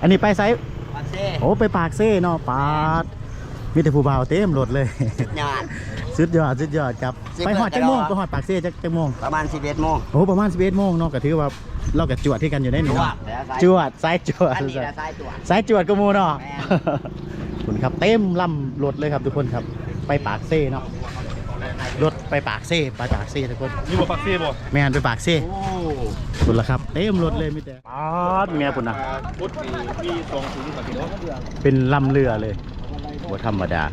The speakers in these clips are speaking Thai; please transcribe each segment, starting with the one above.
อันนี้ไปไซส์ปักเซ่โอ้ไปปากเซ่เนาะปาดมีแต่ผู้บ่าวเต็มรถเลยงานสุดยอดสุดยอดครับสิบไปหอดจักโมงเอ็ดไปหอดปากเซ่จักจักโมงประมาณ11โมงโอ้ประมาณ11โมงเนาะก็ถือว่าเรากับจวดที่กันอยู่ได้นี่เนาะจจววดดสายจวดอันนี้ละสายตรวจ สายจวดก็มูเนาะแม่คุณครับเต็มลำรถเลยครับทุกคนครับ ไปปากเซ่เนาะ รถไปปากเซ่ไปปากเซ่ทุกคนนี่บ่ปักเซ่บ่แมนไปปากเซ่โอ้คุณละครับเต็มรถเลยมิแต่ปาดเมียคุณนะพุทธมีมีสองถุงกับพี่น้องเป็นลำเรือเลยบ่ธรรมดา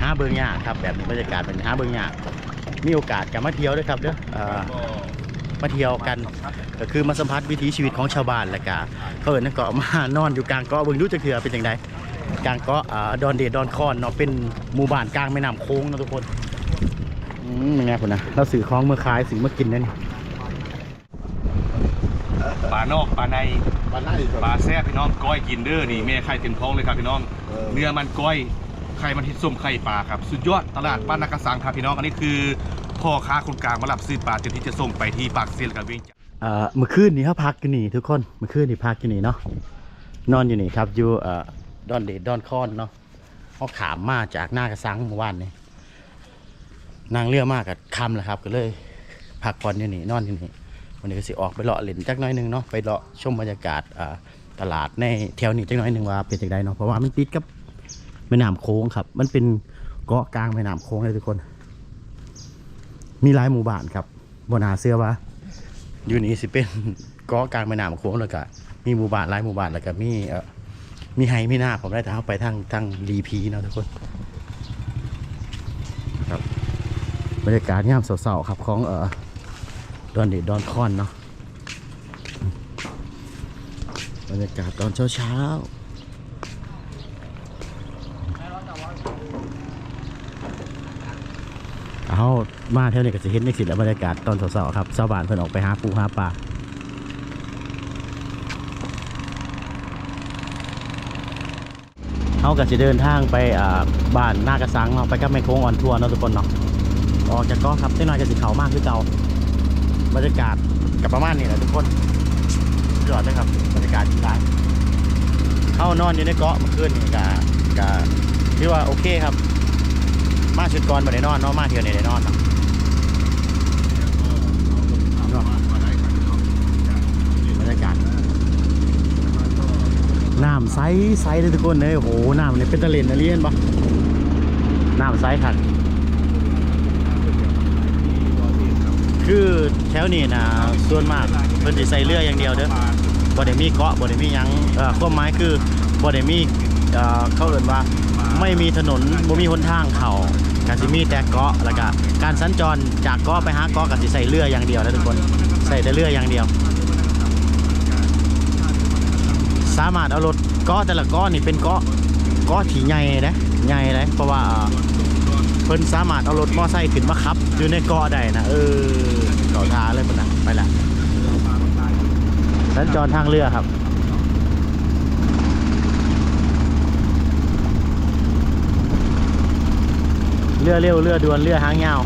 หาเบิงยากครับแบบนี้บรรยากาศเป็นหาเบิงยากมีโอกาสกลับมาเที่ยวด้วยครับเด้อเอ่อก็มาเที่ยวกันก็คือมาสัมผัสวิถีชีวิตของชาวบ้านแหละกะเขาเอิ้นเกาะมานอนอยู่กลางเกาะเบิ่งดูจักเถื่อเป็นจังได กลางเกาะอ่าดอนเดดดอนคอนเนาะเป็นหมู่บ้านกลางแม่น้ำโค้งเนาะทุกคนอืมยังไงพุ่นนะเราสื่อของเมื่อขายสื่อเมื่อกินนั่นนี่ปลานอกปลาในปลาแซ่บพี่น้องก้อยกินเด้อนี่แม่ไข่เต็มท้องเลยครับพี่น้อง เนื้อมันก้อยไข่มันทิดส้มไข่ปลาครับสุดยอดตลาดบ้านนักกระสังครับพี่น้องอันนี้คือพ่อค้าคนกลางมารับซื้อปลาจนที่จะส่งไปที่ปากเซียนกับเวียงจันทน์เอ่อเมื่อคืนนี้เขาพักอยู่นี่ทุกคนเมื่อคืนนี้พักอยู่นี่เนาะนอนอยู่นี่ครับอยู่เอ่อ ดอนเดดดอนคอนเนาะเขาขามมาจากหน้ากระสังเมื่อวานนี่นางเรือมากกับคำแหละครับ ก็เลยพักผ่อนอยู่นี่นอนอยู่นี่วันนี้ก็สิออกไปเลาะเล่นจักน้อยหนึงเนาะไปเลาะชมบรรยากาศตลาดในแถวนี้จักน้อยหนึงว่าเป็นจังไดเนาะเพราะว่ามันติดกับแม่น้ำโค้งครับ มันเป็นเกาะกลางแม่น้ำโค้งเลยทุกคน มีหลายหมู่บ้านครับบนาเสื้อว่าอยู่นี่สิเป็นเกาะกลางแม่น้ำโขงแล้วก็มีหมู่บ้านหลายหมู่บ้านแล้วก็มีเออ มีไฮมีหน้าผมได้ทางไปทางทางรีพีเนาะทุกคนครับบรรยากาศยามเสาๆครับของเอ่อดอนเดดดอนคอนเนาะบรรยากาศตอนเช้าๆเอามาเท่านี้ก็จะเห็นในสิทธิ์และบรรยากาศตอนเสาๆครับชาวบ้านเพิ่นออกไปหาปูหาปลา เขาก็จะเดินทางไปบ้านนากระสังเนาะไปกับแม่โค้งออนทัวร์เนาะทุกคนเนาะออกจากเก็ครับเส้นน้อยจะสีเขามากคือเก่าบรรยากาศกับประมาณนี้แหละทุกคนยอดเลยครับบรรยากาศดีร้ายเข้านอนอยู่ในเกาะเมื่อคืนนี่กะกะที่ว่าโอเคครับ มาชุดก่อนมาได้นอนเนาะมาเที่ยวในได้นอนเนาะเนาะบรรยากาศ น้ำใสใสเลยทุกคนเลยโอ้โหน้ำเนี่ยเป็นตะเลนนะเลียนปะน้ำใสขัด คือแถวนี้นะส่วนมากเพิ่นสิใส่เรืออย่างเดียวเด้อบ่ได้มีเกาะบ่ได้มียังเอ่อความหมายคือบ่ได้มีเอ่อเขาเอินว่าไม่มีถนนบ่มีหนทางเข้าก็สิมีแต่เกาะแล้วก็การสัญจรจากเกาะไปหาเกาะก็สิใส่เรืออย่างเดียวนะทุกคนใส่แต่เรืออย่างเดียว สามารถเอารถกาะแต่ละกาะนี่เป็นกาะเกาะที่ใหญ่นะใหญ่เลยเพราะว่าเพิ่นสามารถเอารถมอไซค์ขึ้นมาขับ อยู่ในเกาะได้นะเออเกาะทาเลยมันนะไปละสัญจรทางเรือครับเรือเร็วเรือด่วนเรือหางยาว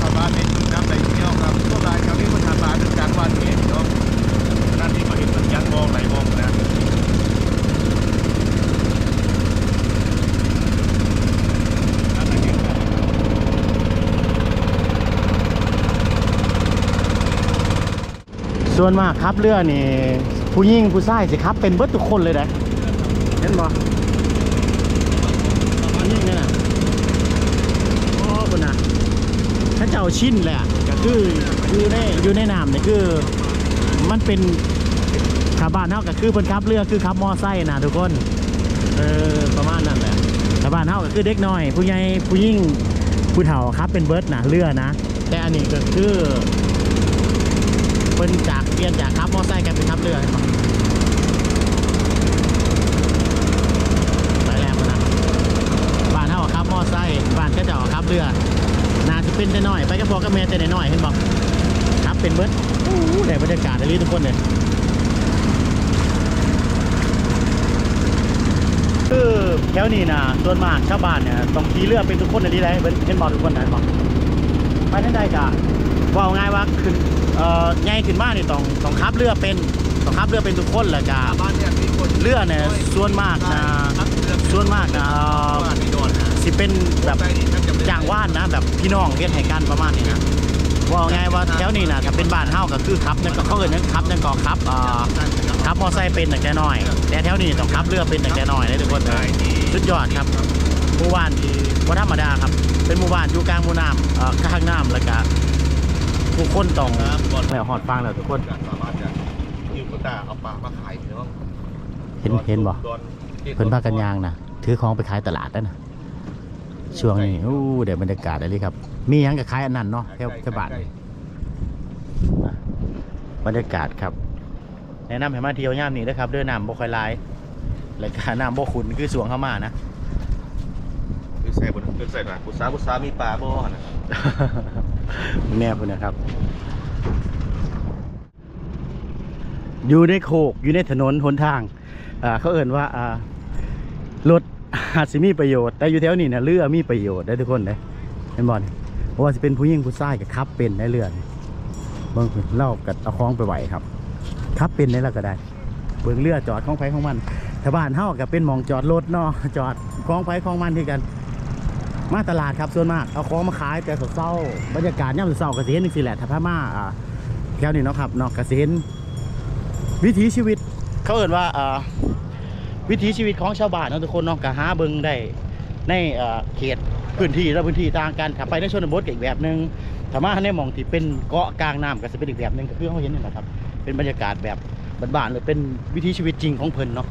ชาวบ้านเป็นน้ำไหลเที่ยวครับพวกรายแถวนี้มันทำปลาเป็นกลางวันเองเนาะนั่นนี่ก็เห็นมันยักมองไหลมองนะ ส่วนมากครับเรือนี่ ผู้หญิงผู้ชายสิครับ เป็นเบิดทุกคนเลยนะเห็นบ่ผู้หญิงนี่นะโอ้คุณนะถ้าเจ้าชินแหละก็คืออยู่ในอยู่ในน้ำนี่คือมันเป็นขาบ้านเท่ากับคือเพิ่นขับเรือคือขับมอไซค์นะทุกคนเออประมาณนั้นแหละชาวบ้านเท่าก็คือเด็กน้อย ผู้ใหญ่ผู้ยิ่งผู้เฒ่าครับเป็นเบิร์ดนะเรือนะ แต่อันนี้ก็คือ เป็นจากเปลี่ยนจากขับมอไซค์กลายเป็นขับเรือเห็นปะไปแล้วนะบ้านเท่าขับมอไซค์บ้านก็จะขับเรือนาจะเป็นแต่น้อย ไปก็พอกับแม่แต่น้อยเห็นบอกครับเป็นเบิร์ดอู้ได้บรรยากาศอะไรทุกคนเลยคือแถวนี้นะส่วนมากชาวบ้านเนี่ยต้องขี่เรือเป็นทุกคนในนี้เลยเป็นเป็นบอทุกคนนะบอกไปนั่นได้กะว่าเอาง่ายว่าขึ้น เอ่อใหญ่ขึ้นมานี่ต้องต้องขับเรือเป็นต้องขับเรือเป็นทุกคนแหละกะบ้านเนี่ยมีคนเรือเนี่ยส่วนมากนะส่วนมากนะเอ่อสิเป็นแบบจ้างว่านนะ แบบพี่น้องเรียนให้กันประมาณนี้นะว่าเอาง่ายว่าแถวนี้นะถ้าเป็นบ้านเฮาก็คือขับนั่นก็เขาเอิ้นนั่นขับนั่นก็ขับเอ่อขับมอไซค์เป็นแต่น้อย แต่แถวนี้ต้องขับเรือเป็นแต่น้อยเลยทุกคนเลยสุดยอดครับหมู่บ้านที่ว่าธรรมดาครับ เป็นหมู่บ้านอยู่กลางหมู่น้ำเอ่อกลางน้ำแล้วก็ ผู้คนต้องแล้วหอดฟังแล้วทุกคนสามารถจะยืมกระตาเอาปลามาขายเนาะเห็นเห็นบ่ เพิ่นพากันยางนะถือของไปขายตลาดนั่นนะช่วงนี้อู้เดี๋ยวบรรยากาศอะไรครับ มีหยังกับขายอันนั้นเนาะแถวแถวบ้านบรรยากาศครับ แนะนำให้มาเที่ยวย่ามนี้นะครับเด้วยน้ำบ่ค่อยหลายรายการน้ำบ่ขุนคือสวงเข้ามานะ คือใส่บนคือใส่หนักกุศากุศามีปลาบ่นะ แม่พุ่นะครับ อยู่ในโคกอยู่ในถนนหนทางเขาเอ่นว่ารถอาจจะมีประโยชน์แต่อยู่แถวนี้นะเรือมีประโยชน์ได้ทุกคนเลยเห็นบอลเพราะว่าจะเป็นผู้หญิงผู้ชายกับขับเป็นในเรือเบิ่งพุ่นเล่ากับเอาคล้องไปไหวครับขับเป็นได้แล้วก็ได้ เบิ่งเรือจอดของไผของมันถ้าบ้านเฮาก็เป็นมองจอดรถเนาะจอดของไผของมันคือกัน มาตลาดครับส่วนมากเอาของมาขายแต่เศร้าบรรยากาศย่ำเศร้าๆก็สิเห็นจังซี่แหละถ้าพามาอ่าแถวนี้เนาะครับเนาะก็สินวิถีชีวิตเขาเอ่นว่าอ่าวิถีชีวิตของชาวบ้านเนาะทุกคนเนาะก็หาเบิงได้ในอ่าเขตพื้นที่และพื้นที่ต่างกันถ้าไปในชนบทก็อีกแบบหนึงถ้ามาในหมองที่เป็นเกาะกลางน้ำก็จะเป็นอีกแบบหนึงก็คือเขาเห็นนี่แหละครับเป็นบรรยากาศแบบบ้านๆเลยเป็นวิถีชีวิตจริงของเพิ่นเนาะ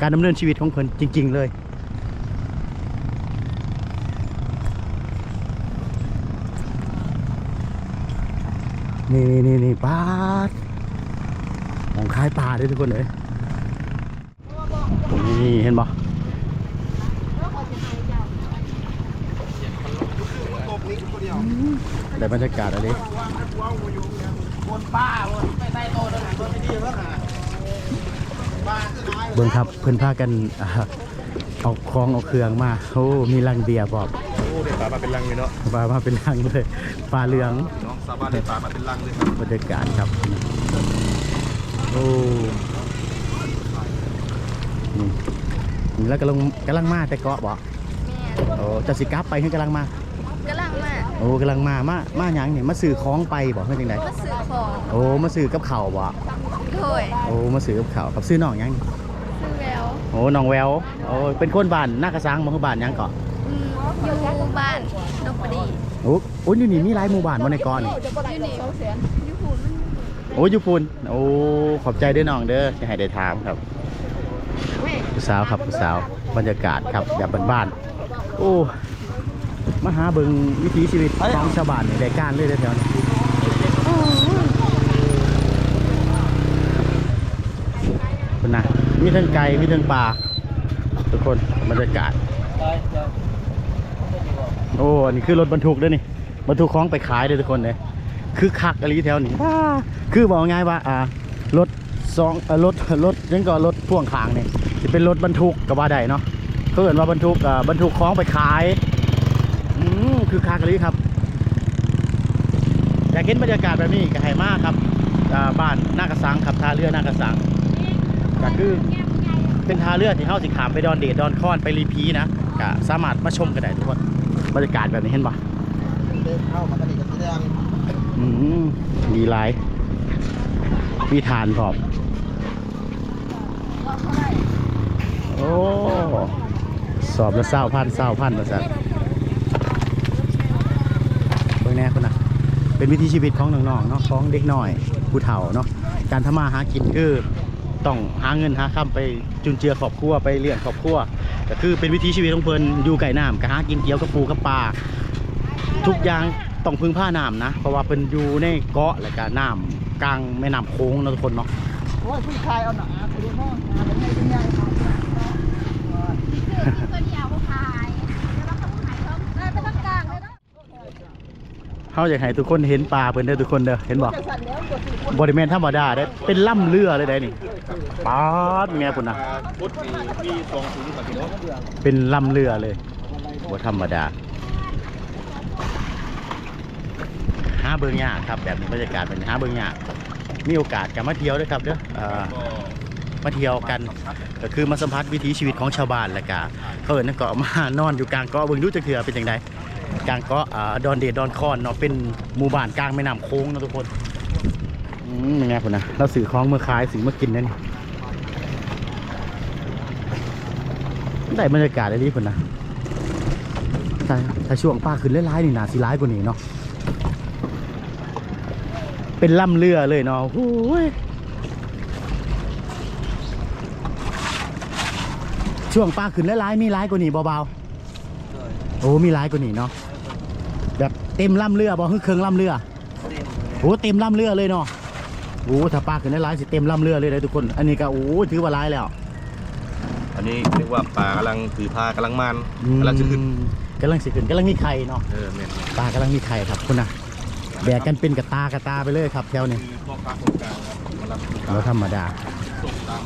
การดำเนินชีวิตของเพิ่นจริง ๆ เลย นี่นี่นี่นี่ปลาดของคายปลาด้วยทุกคนเลยนี่เห็นปะได้บรรยากาศอะไรเพิ่งอะป้าคือน้อยเบิ่งครับเพิ่อนพากันเอาคล้องเอาเครื่องมาโอ้มีลังเบียร์บอก ปลามาเป็นลังเลยเนาะปลามาเป็นลังเลยปลาเหลืองน้องสามารถได้ปลามาเป็นลังเลยครับบรรยากาศครับโอ้นี่นี่แล้วกำลังกำลังมาแต่เกาะบ่แม่โอ้เจะสิกลับไปให้กำลังมากำลังมาโอ้กำลังมามามาหยังเนี่ยมาสื่อของไปบอกเพื่อนจังไดมาซื้อของโอ้มาสื่อกับเข่าวบ่โดยโอ้มาสื่อกับเข่าวกับซื้อน้องหยังซื้อแล้วโอ้น้องแววโอ้เป็นคนบ้านนากระซังบ่คือบ้านหยังเกาะ อืมอยู่บ้านดงปดีโอ้โอ้อยู่นี่มีหลายหมู่บ้านบ่ในเกาะนี่อยู่นี่อยู่หูมันโอ้อยู่พุ่นโอ้ขอบใจด้วยน้องเด้อที่ให้ได้ถามครับ ผู้สาวครับผู้สาวบรรยากาศครับแบบบ้านๆโอ้มาหาเบิ่งวิถีชีวิตของชาวบ้านในรายการเลยเด้อแถวนี้คุณนะมีทั้งไก่มีทั้งปลาทุกคนบรรยากาศ โอ้อันนี้คือรถบรรทุกเด้วยนี่บรรทุกของไปขายเลยทุกคนเลยคือคักอะไรแถวนี้ว้าคือบอกง่ายว่าอ่ารถสองเอ่อรถรถยังก็รถพ่วงข้างนี่จะเป็นรถบรรทุกกับว่าใดเนาะเขาเห็นว่าบรรทุกอ่าบรรทุกของไปขายอืมคือคักอะไรครับอยากเห็นบรรยากาศแบบนี้ก็ให้มากครับอ่าบ้านนากระสังขับท่าเรือนากระสังก็คือเป็นท่าเรือที่เฮาสิขามไปดอนเดดดอนคอนไปรีพีนะก็สามารถมาชมกันได้ทุกคน บรรยากาศแบบนี้เห็นปะเดินเข้ามาก็นี่ก็สีแดงอืมดีหลายมีทานพร้อมโอ้ สอบละเศร้าพันเศร้าพันมาสั่นเบิ่งแน่คนน่ะเป็นวิถีชีวิตของน้องๆเนาะของเด็กน้อยผู้เฒ่าเนาะการทำมาหากินคือต้องหาเงินหาคำไปจุนเจือครอบครัวไปเลี้ยงครอบครัว ก็คือเป็นวิถีชีวิตของเพิ่นอยู่ไก่น้ำก็หากินเกี่ยวกับปูกับปลาทุกอย่างต้องพึ่งผ้าน้ำนะ เพราะว่าเป็นอยู่ในเกาะและก็น้ำกลางแม่น้ำโค้งเนาะทุกคนเนาะโอ้ยผู้ชายเอาหนาไปดูน้องหาเป็นไงเป็นไงครับคือเดียวพายแล้วก็ขายเขาได้ไปตั้งกลาง เฮเขาอยากให้ทุกคนเห็นปลาเพิ่นเด้อทุกคนเด้อเห็นบ่บริเวณธรรมดาเด้อเป็นล่ำเรือเลยได้นี่ปาดแม่พุ่นนะพุทธนี่มีสองสูงกับพี่น้องเป็นล่ำเรือเลยบ่ธรรมดาหาเบิ่งยากครับแบบนี้บรรยากาศเป็นหาเบิ่งยากมีโอกาสกันมาเที่ยวด้วยครับเด้อเอ่อมาเที่ยวกันก็คือมาสัมผัสวิถีชีวิตของชาวบ้านแหละกะเขาเอิ้นเกาะมานอนอยู่กลางเกาะเบิ่งดูจักเถื่อเป็นจังได กลางเกาะดอนเดดดอนคอนเนาะเป็นหมู่บ้านกลางแม่น้ำโค้งนะทุกคนอืมยังไงพุ่นะเราสื่อของเมื่อขายสื่อเมื่อกินนั่นได้บรรยากาศได้ดีพุ่นะถ้าถ้าช่วงป้าขึ้นร้ายๆนี่นาสิร้ายกว่านี้เนาะเป็นล่ำเรือเลยเนาะโอ้ยช่วงปลาขึ้นแล้วร้ายๆมีร้ายกว่านี้เบาๆ โอ้มีร้ายกว่านี้เนาะแบบเต็มลำเรือบ่ฮึเครื่องลำเรือโอ้เต็มลำเรือเลยเนาะโอ้ถ้าปลาขึ้นแล้วร้ายสิเต็มลำเรือเลยเลยทุกคน อันนี้ก็โอ้ถือว่าร้ายแล้ว อันนี้เรียกว่าปลากำลังถือพากำลังมันกำลังจะขึ้นกำลังสิขึ้นกำลังมีไข่เนาะเออแม่นปลากำลังมีไข่ครับคุณนะแบกกันเป็นกระตากระตาไปเลยครับแถวนี้คือพ่อค้าคนกลางครับมารับลูกค้าเราธรรมดาส่งตาม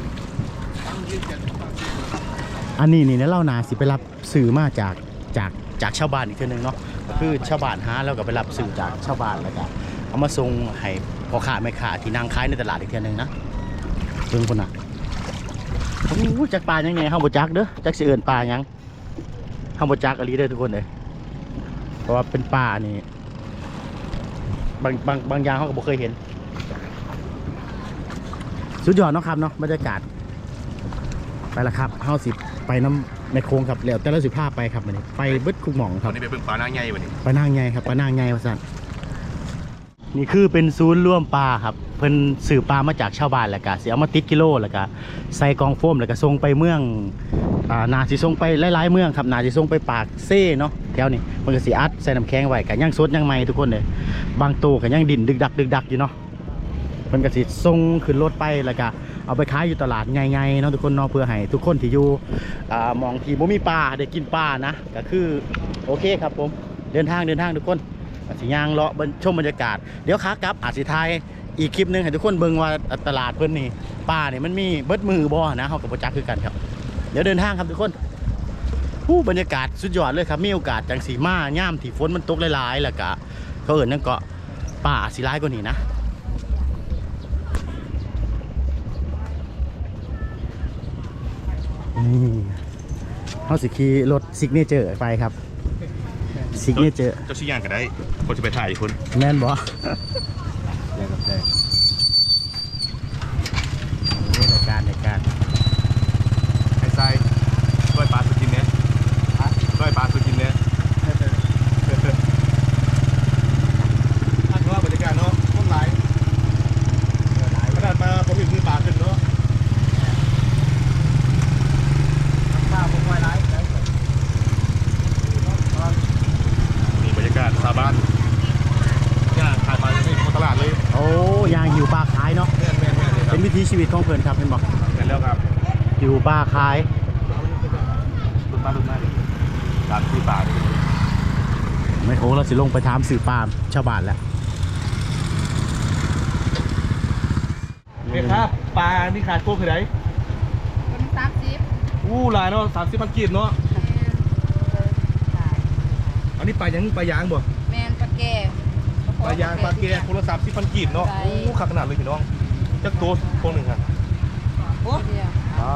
อันนี้นี่เนี่ยเล่านาสิไปรับสื่อมาจากจาก จากชาวบ้านอีกทีหนึงเนาะคือชาวบ้านหาแล้วก็ไปรับสื่อจากชาวบ้านแล้วก็เอามาส่งให้พ่อค้าแม่ค้าที่นางขายในตลาดอีกทีหนึงนะเพิ่งคนน่ะโอ้จักปลายังไงห้าบจักเด้อจักสิเอินปลายังห้าบจักอะลีเด้อทุกคนเลยเพราะว่าเป็นปลานี่บางบางบางอย่างเขาก็บ่เคยเห็น สุดยอดเนาะครับเนาะบรรยากาศไปละครับเฮาสิไปน้ำ ในโค้งครับแล้วแต่ละสิภาพไปครับมันนี้ไปเบิดคุกหม่องคตอรันบนี้ไปเบิ่งปลาหน้าใหญ่วันนี้ไปนั่งไงครับไปนั่งไงวะสันนี่คือเป็นศูนย์ร่วมปลาครับเพิ่นสื่อปลามาจากชาวบ้านแหละกะสิเอามาติดกิโลแล้วก็ใส่กองโฟมแล้วก็ส่งไปเมืองอ่านาสิส่งไปหลายๆเมืองครับนาสิส่งไปปากเซ่เนาะแถวนี้มันก็สิอัดใส่น้ำแข็งไว้กันยังสดยังใหม่ทุกคนเลยบางตัวก็ยังดินดึกดักดึกดักอยู่เนาะ มันก็สิส่งขึ้นรถไปแล้วก็เอาไปขายอยู่ตลาดใหญ่ๆเนาะทุกคนเนาะเพื่อให้ทุกคนที่อยู่มองที่บ่มีปลาได้กินปลานะก็คือโอเคครับผมเดินทางเดินทางทุกคนสิย่างเลาะชมบรรยากาศเดี๋ยวขากลับอาจสิทายอีกคลิปหนึงให้ทุกคนเบิ่งว่าตลาดเพิ่นนี่ป้าเนี่ยมันมีเบิดมือบ่นะเฮากับบ่จักคือกันครับ เดี๋ยวเดินทางครับทุกคนผู้บรรยากาศสุดยอดเลยครับมีโอกาสจังสีมาย่ามที่ฝนมันตกหลายๆแล้วก็เขาเอิ้นนั่นก็ป่าอาจสิร้ายกว่านี้นะ นี่เฮาสิขี่รถซิกเนเจอร์ไปครับซิกเนเจอร์เจ้าชี้ย่างก็ได้คนจะไปถ่ายอีกคนแม่นบ่แรงกับแรงนี่รายการรายการ ไอ้ทรายร้อยปลาสุกินเนี่ยร้อยปลาสุกินเนี่ยถ้าว่าบรรยากาศเนาะต้นหลายขนาดมาผมเห็นมือปลาขึ้นเนาะ ป้าผมไว้ร้ายได้ก่อน นี่บรรยากาศชาวบ้านย่างขายปลาจะไม่หมดตลาดเลย โอ้ยางอยู่ปลาขายเนาะ แม่นแม่นแม่นเลยครั เป็ บ นวิถีชีวิตของเพิ่นครับเห็นบอก แม่นแล้วครับ อยู่ปลาขาย รุ่นมารุ่นมาตามที่ปลาเลย ไม่โค้งเราสิ ลงไปถามสื่อปลาชาวบ้านแล้วเนี่ยครับปลานี่ขาดโค้งคือไหนคนสามสิบอู้หลายเนาะสามสิบพันกีบเนาะอันนี้ปลายังปลายางบ่แมนปลาแก่ปลายางปลาแกคนละสามสิบพันกีบเนาะใช่อู้ขักขนาดเลยพี่น้องจักตัวพวงหนึ่งครับโอ้เดียวอ่า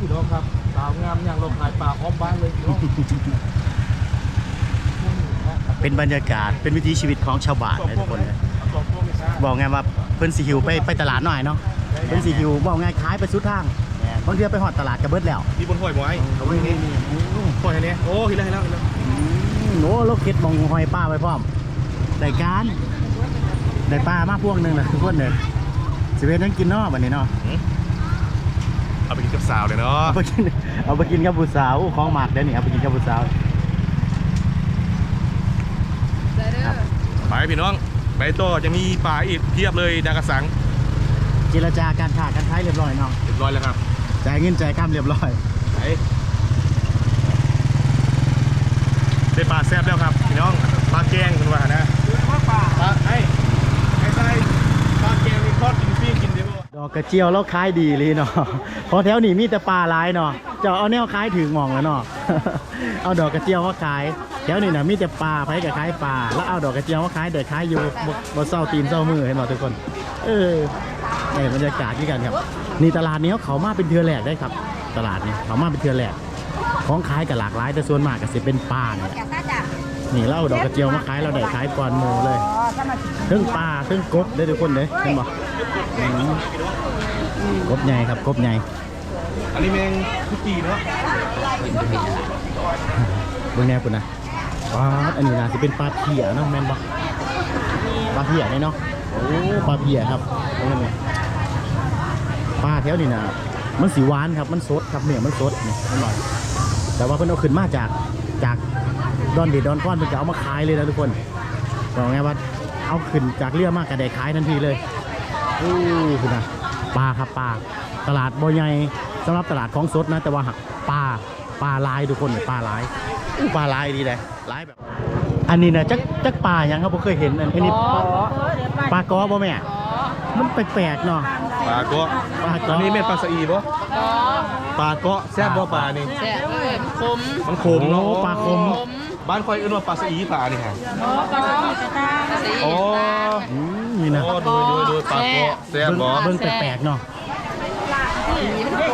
พี่น้องครับสาวงามอย่างเราขายปลาอ้อมบ้านเลยพี่น้อง เป็นบรรยากาศเป็นวิถีชีวิตของชาวบ้านนะทุกคนเลยสองพวงนี่ซ่าบอกไงว่าเพิ่นสิหิวไปไปตลาดหน่อยเนาะเพิ่นสิหิวบอกไงขายไปสุดทางบางเทื่อไปหอดตลาดกระเบิดแล้วมีบนห้อยหมอยเอาไว้นี่ห้อยอันนี้โอ้เห็นแล้วเห็นแล้วเห็นแล้วอืมโอ้โลกเก็ดมองหอยป้าไว้พร้อมได้การได้ปลามาพวกหนึงแหละทุกคนเลยสิเวนั่งกินเนาะบัดนี้เนาะเอาไปกินกับสาวเลยเนาะเอาไปกินเอาไปกินกับผู้สาวอู้ของหมักได้อนี่เอาไปกินกับผู้สาว เด้อเด้ ครั อบ ไปพี่น้อง ไปต่อจะมีปลาอีกเพียบเลยนากระสังเจรจาการค้าการขายเรียบร้อยเนาะเรียบร้อยแล้วครับจ่ายเงินจ่ายค่าเรียบร้อยไปได้ปลาแซ่บแล้วครับพี่น้องปลาแกงเป็นว่านะปลา ดอ กกระเจียวแล้วขายดีเลยเนาะเพราะแถวนี้มีแต่ปลาหลายเนาะจะเอาแนวขายถึงหมองแล้วเนาะเอาดอกกระเจียวมาขายแถวนี้นะมีแต่ปลาไผกับขายปลาแล้วเอาดอกกระเจียวมาขายเดี๋ยวขายอยู่บนเศร้าตีนเศร้ามือเห็นไหมทุกคน เออนี่บรรยากาศที่กันครับนี่ตลาดนี้เขามาเป็นเทือแหลกได้ครับ ตลาดนี้เขามาเป็นเทือแหลกของขายกับหลากหลายแต่ส่วนมากก็สิเป็นปลาเนี่ยแหละนี่เราเอาดอกกระเจียวมาขายเราได้ขายปอนโมเลยเครื่องปลาเครื่องกบได้ทุกคนเลยเห็นบ่อืม กบใหญ่ครับกบใหญ่ อันนี้แมงคุกกี้เนาะเบื้องแนวคุณนะปลาอันนี้นะจะเป็นปลาเพียเนาะแม่นบ่ปลาเพียเนี่ยเนาะโอ้ปลาเพียครับนี่นี่ปลาแถวนี้นะมันสีหวานครับมันสดครับเนี่ยมันสดนี่อร่อยแต่ว่าเพิ่นเอาขึ้นมาจากจากดอนเดดดอนก้อนเพิ่นจะเอามาขายเลยนะทุกคนบอกไงว่าเอาขึ้นจากเรือมากกระไดขายทันทีเลยโอ้คุณนะปลาครับปลาตลาดบ่ใหญ่สำหรับตลาดของสดนะแต่ว่าหักปลาปลาลายทุกคนเนี่ยปลาลายอู้ปลาลายดีเลยลายแบบ อันนี้นะจักจักปลายังครับผมเคยเห็นอันอันนี้ปลากอบ่แม่มันแปลกๆเนาะปลาเกาะปลากออัอันนี้เม็ดปลาสะอีบ่ปลาเกาะแซ่บบ่ปลานี่แซ่บเลยมันคมมันขมเนาะโอ้ปลาคมคม บ้านคอยเอิ้นว่าปลาสะอีปลานี่ฮะสีอ๋ออืม นี่นะโอ้ดูดูดูปลาเกาะแซ่บเบิ่งบ่เบิ่งแปลกๆเนาะ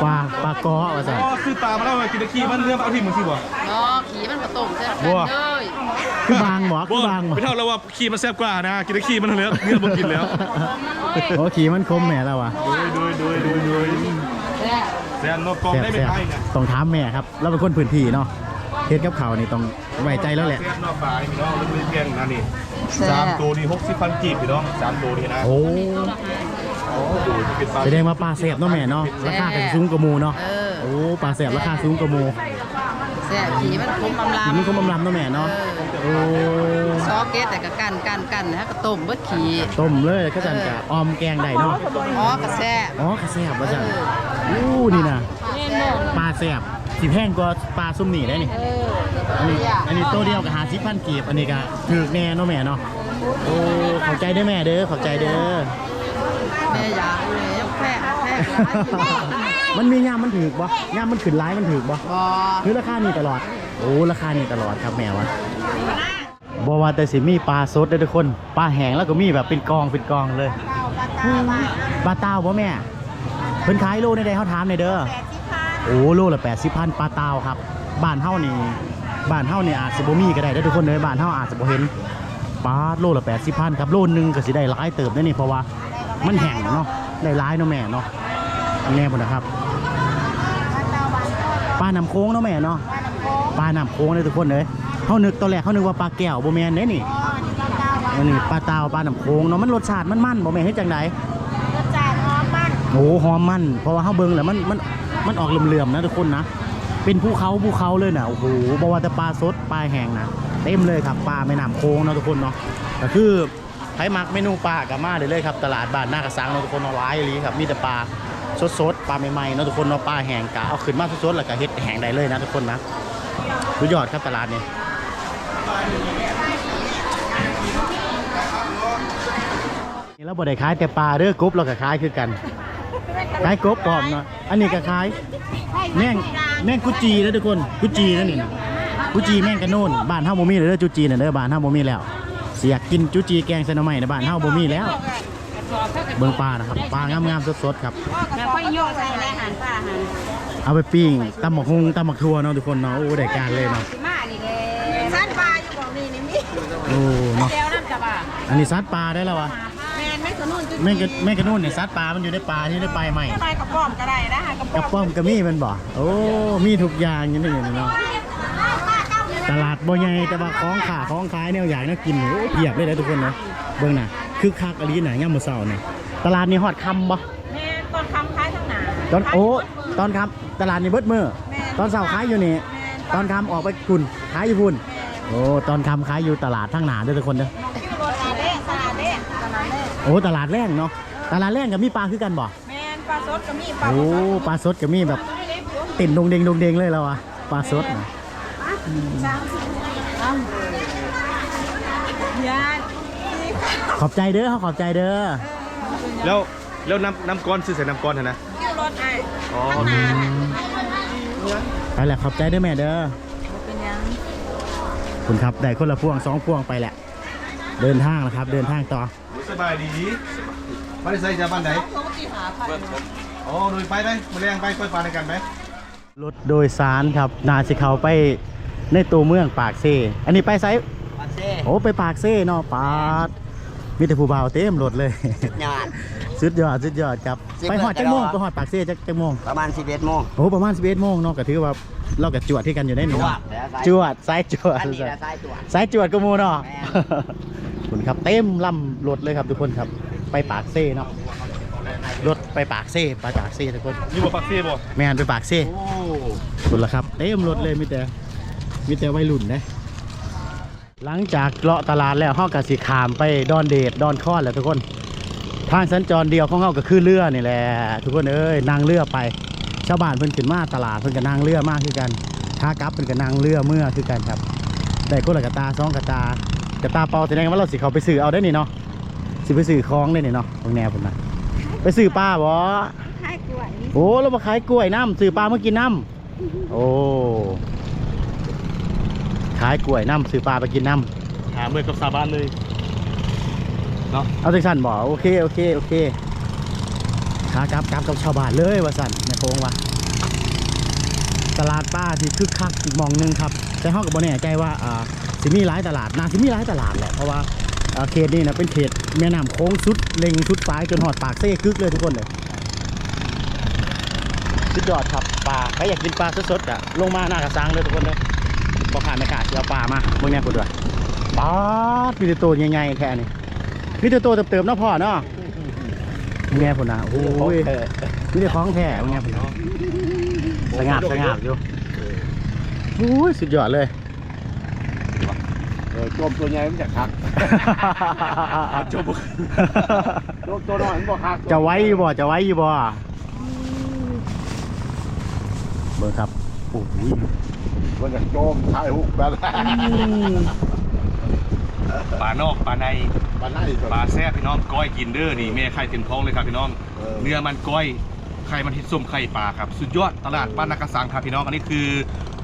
ปลาปลากอว่าซั่นอ๋อคือปลามาแล้วมากินตะกี้มันเรื่องเอาที่มึงสิบ่เนาะขี่มันผสมแซ่บกันเลยคือบางหมอคือบางหมอไม่เท่าแล้วว่าขี้มันแซ่บกว่านะกินตะขี้มันเลือกเนื้อบ่กินแล้วโอ้ขี่มันคมแม่แล้ววะดูดูดูดูดูแซ่บแซ่บนกกองได้ไม่แซ่บไพ่นะๆต้องถามแม่ครับ เราเป็นคนพื้นที่เนาะเฮ็ดกับเขาวนี่ต้องไว้ใจแล้วแหละแซ่บนอกปลานี่พี่น้องลึกๆเพียงนั่นนี่แซ่สามบตัวนี่หกสิบพันกีบพี่น้องสามตัวนี่นะโอ้โอ้ดูจะเป็นปลาแสดงว่าปลาแสบเนาะแม่เนาะราคาก็สูงกว่าหมูเนาะเออ โอ้ปลาแสบราคาสูงกว่าหมูแซ่บขี่มันคมอำลากินมันคงบำรำเนาะแม่เนาะโอ้ซอเกตแต่ก็กันกันกันนะฮะก็ต้มเบิดขี่ต้มเลยก็จันกะออมแกงได้เนาะอ๋อกระแซ่บอ๋อกระแสบว่าจันอู้นี่นะปลาแสบสิแพงกว่าปลาซุ่มหนีได้นี่เออ อันนี้อันนี้ตัวเดียวกับหาสิพันกีบอันนี้ก็ถือแน่เนาะแม่เนาะโอ้ขอบใจเด้อแม่เด้อขอบใจเด้อแม่อยากเลยยังแพะแพะมันมีย่ามมันถือบ่ย่ามมันขึ้นร้ายมันถือบ่บ่คือราคานี้ตลอด โอ้ราคานี้ตลอดครับแม่วะบ่ว่าแต่สิมีปลาสดเด้อทุกคนปลาแห้งแล้วก็มีแบบเป็นกองเป็นกองเลยปลาเต้าบ่แม่เพิ่นขายโลในใดเฮาถามในอยเด้อโอ้โลละ80พันปลาเต้าครับบ้านเฮานี่ บ้านเฮานี่อาจสิบ่มีก็ได้เด้อทุกคนเด้อบ้านเฮาอาจจะบ่เห็นปลาโลละ80พันครับโลนึงก็สิได้หลายเติบเด้อนี่เพราะว่ามันแห้งเนาะได้หลายเนาะแม่เนาะแน่บ่นะครับปลาน้ำโค้งเนาะแม่เนาะปลาน้ำโค้งเลยทุกคนเลยเขานึกตอนแรกเขานึกว่าปลาแก้วโบแมนเด้นี่อันนี้ปลาตาวปลาน้ำโค้งเนาะมันรสชาติมันมันโบแมนเฮ็ดจังไดรสชาติหอมมันโอ้หอมมันเพราะว่าเขาเบิ่งแล้วมันมันมันออกเหลื่อมๆนะทุกคนนะ เป็นภูเขาภูเขาเลยนะโอ้โหบอว่าแต่ปลาสดปลาแห้งนะเต็มเลยครับปลาแม่น้ำโค้งนะทุกคนเนาะก็คือใครมักเมนูปลากับมาได้เลยครับตลาดบ้านหน้ากระสังเนาะทุกคนเนาะร้ายอีหลีครับมีแต่ปลาสดๆปลาใหม่ๆเนาะทุกคนเนาะปลาแห้งกะเอาขึ้นมาสดๆแล้วก็เฮ็ดแห้งได้เลยนะทุกคนนะสุดยอดครับตลาดนี้นี่เราบ่ได้ขายแต่ปลาเด้อกบเราก็ขายคือกันขายกบกรอบเนาะอันนี้ก็ขายแม่ง แม่งกุจีนะทุกคนกุจีนั่นนี่นะกุจีแม่งกระโน่นบ้านเฮาบ่มีเลยเด้อจุจีน่ะเด้อบ้านเฮาบ่มีแล้วเสียากกินจุจีแกงใส่หน่อไม้ในบ้านเฮาบ่มีแล้ว เบิ่งปลานะครับปลางามๆสดๆครับ แล้วค่อยโยกใส่ในอาหารปลาอาหารเอาไปปิ้งตำหมกฮุงตำหมกทัวเนาะทุกคนเนาะโอ้ได้การเลยเนาะมานี่เลยซัดปลาอยู่บ่นี่นี่มีโอ้เนาะแก้วนั่นกับว่าอันนี้ซัดปลาได้แล้ววะแม่นไม่สนุนจุด แม่งกระแม่งกระนู่นเนี่ยซัดปลา มันอยู่ในปลาที่ได้ปลาใหม่ไปกับป้อมก็ได้นะฮะกับกระป้อมกระมี่มันบ่ โอ้ มีทุกอย่างอย่างนี้เนาะ ตลาดบ่ใหญ่แต่ว่าของขาของขายแนวใหญ่น่ากินโอ้เพียบเลยนะทุกคนเนาะเบิ่งน่ะคือคักอลีน่ะย่ามมื้อเช้านี่ตลาดนี้ฮอดค่ำบ่แม่ต้นคำคล้ายทั้งหนาตอนโอ้ตอนค่ำตลาดนี้เบิดมื้อตอนเช้าขายอยู่นี่ ตอนค่ำออกไปกุนขายอยู่พุ่นโอ้ตอนค่ำขายอยู่ตลาดทั้งหนาเด้อทุกคนเด้อ สลาเด้สลาเด้สลาเด้ โอ้ตลาดแรงเนาะตลาดแรงกับมีปลาคือกันบ่แม่นปลาสดก็มีปลาโอ้ปลาสดกับมีแบบติ่นดงเดงดงเดงเลยแล้วอะปลาสดนะญาติขอบใจเด้อเขาขอบใจเด้อแล้วแล้วน้ำน้ำก้อนซื้อใส่น้ำก้อนเถอะนะคิวรถไอ้อ๋อไปแหละขอบใจเด้อแม่เด้อเป็นยังคุณครับได้คนละพวงสองพวงไปแหละ เดินทางนะครับ เดินทางต่อ สบายดีบ้านใส่จะบ้านไหนเขาก็ตีหาพันอ๋อโดยไปไหมมาเรียงไปไปปลาในกันไหมรถโดยสารครับ นาสิเขาไปในตัวเมืองปากเซ อันนี้ไปไซปัดเซ่โอ้ไปปากเซเนาะปาดมีแต่ผู้บ่าวเต็มรถเลยยอดสุดยอดสุดยอดครับสิบไปหอดจักโมงโมงไปหอดปากเซจักจักโมงประมาณ 11โมงโอ้ประมาณ 11โมงเนาะก็ถือว่า เรากับจวดที่กันอยู่ได้นี่เนาะจจววดดสายจวดอันนี้ละสายตรวจสายจวดก็มูเนาะแม่คุณครับเต็มลำรถเลยครับทุกคนครับ ไปปากเซเนาะรถไปปากเซไปปากเซทุกคนนี่บ่ปักเซ่บ่แมนไปปากเซโอ้คุณละครับเต็มรถเลยมีแต่มีแต่วัยรุ่นนะหลังจากเลาะตลาดแล้วห้องกสิขามไปดอนเดดดอนคอนแหละทุกคน ทางสัญจรเดียวของเขาก็คือเรือนี่แหละทุกคนเอ้ยนั่งเรือไป ชาวบ้านเพิ่นขึ้นมาตลาดเพิ่นก็นั่งเรือมากคือกันค้ากลับเพิ่นก็นั่งเรือเมื่อคือกันครับได้คนละกระตาสองกระตากระตาเปล่าแสดงว่าเราสิเขาไปซื้อเอาได้นี่เนาะสิไปซื้อของได้นี่เนาะตรงแนวผมนะไปซื้อปลาบ่ให้กล้วยโอ้เรามาขายกล้วยน้ำซื้อปลามากินน้ำโอ้ขายกล้วยน้ำซื้อปลาไปกินน้หาเมื่อกับสาบานเลยเนาะำเอาจังสันบ่โอเคโอเคโอเคขากลับกลับกับชาวบ้านเลยว่าสันในโค้งว่าตลาดป้าที่คึกคักอีกมองหนึงครับแต่ห้องกับบ่แน่ใจว่าอ่าสิมีหลายตลาดน่าสิมีหลายตลาดแหละเพราะว่าเขตนี้นะเป็นเขตแม่น้ำโค้งสุดเล็งสุดปลายจนหอดปากเซ่คึกเลยทุกคนเลยสุดยอดครับปลาใครอยากกินปลาสดๆอะลงมาหน้ากระซังเลยทุกคนเลยพอผ่านไม่กาสิเอาปลามาเมื่อนี้ปวดด้วยปลามีแต่ตัวใหญ่ๆแค่นี้มีแต่ตัวเติมๆเนาะพ่อเนาะ แง่พุ่นนะโอ้ยมีแต่ของแท้แง่พุ่นเนาะสงาบสงาบอยู่โอ้ยสุดยอดเลยเออโจมตัวใหญ่มันจะคักจบโจมตัวน้อยมันบ่คักจะไว้อยู่บ่จะไว้อยู่บ่เบิ่งครับโอ้โหมันจะโจมถ่ายหุกแบบปลานอกปลาใน ปลาไหนปลาแซ่บพี่น้องก้อยกินเด้อนี่แม่ไข่เต็มท้องเลยครับพี่น้อง เออ เนื้อมันก้อยไข่มันทิดส้มไข่ปลาครับสุดยอดตลาดบ้านนักกระสังครับพี่น้องอันนี้คือ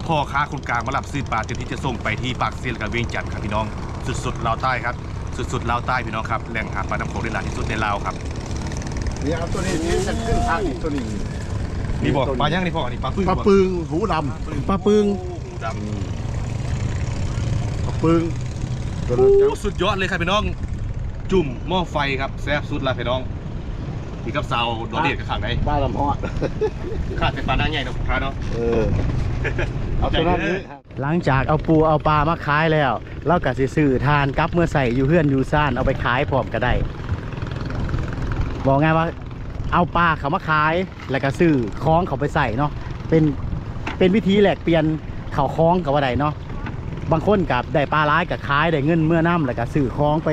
พ่อค้าคนกลางมารับซื้อปลาจนที่จะส่งไปที่ปากเซียนกับเวียงจันทร์ครับพี่น้อง สุดๆลาวใต้ครับสุดๆลาวใต้พี่น้องครับแหล่งหาปลาน้ำโขงได้หลายที่สุดในลาวครับนี่เอาตัวนี้นี่จะขึ้นทางอีกตัวนี้นี่บอกปลาย่างนี่พ่ออันนี้ปลาปึ้งปลาบ่ปึงหูดปลาปึงดำำปลาปึงตัวโอ้นั้นจะสุดยอดเลยครับพี่น้อง จุ่มหม้อไฟครับแซ่บสุดละพี่น้องนี่กับซาวดอเดียดกับข้างไหนปลาลำฮอดข้าเป็นปลาหน้าใหญ่เนาะพาเนาะเออเอาตัวนั้นนี่หลังจากเอาปูเอาปลามาขายแล้วเราก็สิซื้อทานกลับเมื่อใส่อยู่เฮือนอยู่ซ่านเอาไปขายพร้อมก็ได้ บอกไงว่า เอาปลาเขามาขายแล้วก็ซื้อคล้องเขาไปใส่เนาะเป็นเป็นวิธีแหลกเปลี่ยนเขาคล้องกับว่าใดเนาะ บางคนกับได้ปลาร้ายกับขายได้เงินเมื่อน้ำแล้วก็ซื้อคล้องไป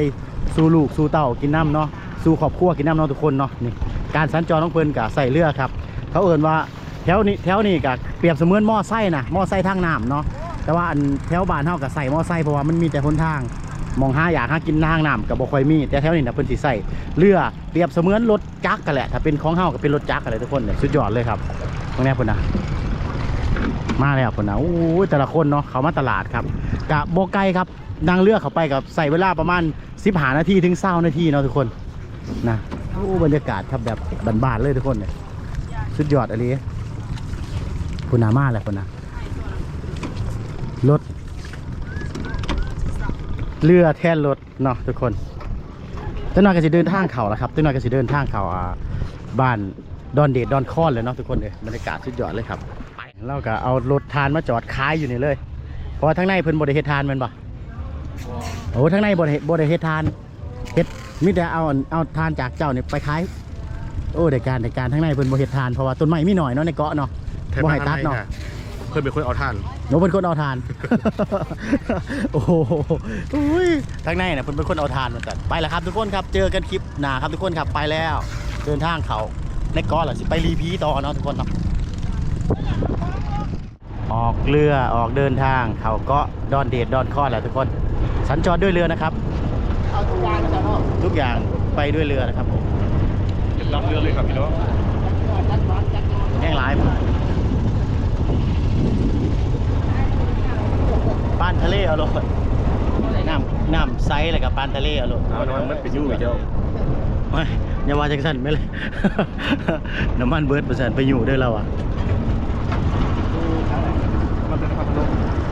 สู่ลูกสู่เต่ากินน้ำเนาะสู่ครอบครัวกินน้ำเนาะทุกคนเนาะนี่การสัญจรของเพิ่นกับใส่เรือครับ เขาเอ่นว่าแถวนี้แถวนี้กับเปรียบเสมือนหม้อไส้นะหม้อไส้ทางน้ำเนาะแต่ว่าอันแถวบ้านเฮากับใส่หม้อไส้เพราะว่ามันมีแต่หนทางมองห้าอยากหากินทางน้ำกับบ่ค่อยมีแต่แถวนี้นะเพิ่นสิใส่เรือเปรียบเสมือนรถจักรกันแหละถ้าเป็นของเฮาก็เป็นรถจักรกันเลยทุกคนเลยสุดยอดเลยครับตรงนี้พุ่นนะมาแล้วพุ่นนะโอ้ยแต่ละคนเนาะเขามาตลาดครับ กะโบไกลครับนั่งเรือเข้าไปกับใส่เวลาประมาณ15นาทีถึง20นาทีเนาะทุกคนนะโอ้บรรยากาศครับแบบบานๆเลยทุกคนเลยสุดยอดอะไรพุ่นามาแล้วพุ่นนะรถเรือแท่นรถเนาะทุกคนต้นน้อยก็จะเดินทางเขาแล้วครับต้นน้อยก็จะเดินทางเขาอ่าบ้านดอนเดดดอนคอนเลยเนาะทุกคนเลยบรรยากาศสุดยอดเลยครับไปเราก็เอารถทานมาจอดขายอยู่นี่เลย เพราะว่าทั้งในเพิ่นบริเฮ็ดทานแมันบ่โอ้ทั้งในบริเฮ็ดบริเฮ็ดทานเฮ็ดมิแต่เอาเอาทานจากเจ้าเนี่ยไปขายโอ้ได้การได้การทั้งในเพิ่นบริเฮ็ดทานเพราะว่าต้นไม้มีหน่อยเนาะในเกาะเนาะบ่ให้ตัดเนาะเพื่อนเป็นคนเอาท่านหนูเป็นคนเอาทาน โอ้โหอุ้ยทางในเนี่ยเป็นคนเอาทานเหมือนกันไปแล้วครับทุกคนครับเจอกันคลิปหน้าครับทุกคนครับไปแล้ว เดินทางเขาในเกาะเหรอสิไปรีพีต่อเนาะทุกคนเนาะ ออกเรือออกเดินทาง เขาเกาะดอนเดดดอนคอนแหละทุกคน สัญจรด้วยเรือนะครับเอาทุกอย่างนะครับเนาะทุกอย่างไปด้วยเรือนะครับผมเรียบรับเรือเลยครับพี่น้องแห้งหลายป้านทะเลเอาโลดน้ำน้ำไซส์แล้วกับป้านทะเลเอาโลดเอาน้ำมันมันไปอยู่กับเจ้าโอ้ยอย่าว่าจังสั่นไปเลยน้ำมันเบิร์ดเปอร์เซ็นต์ไปอยู่ด้วยเราอะ มันเป็นพัดลม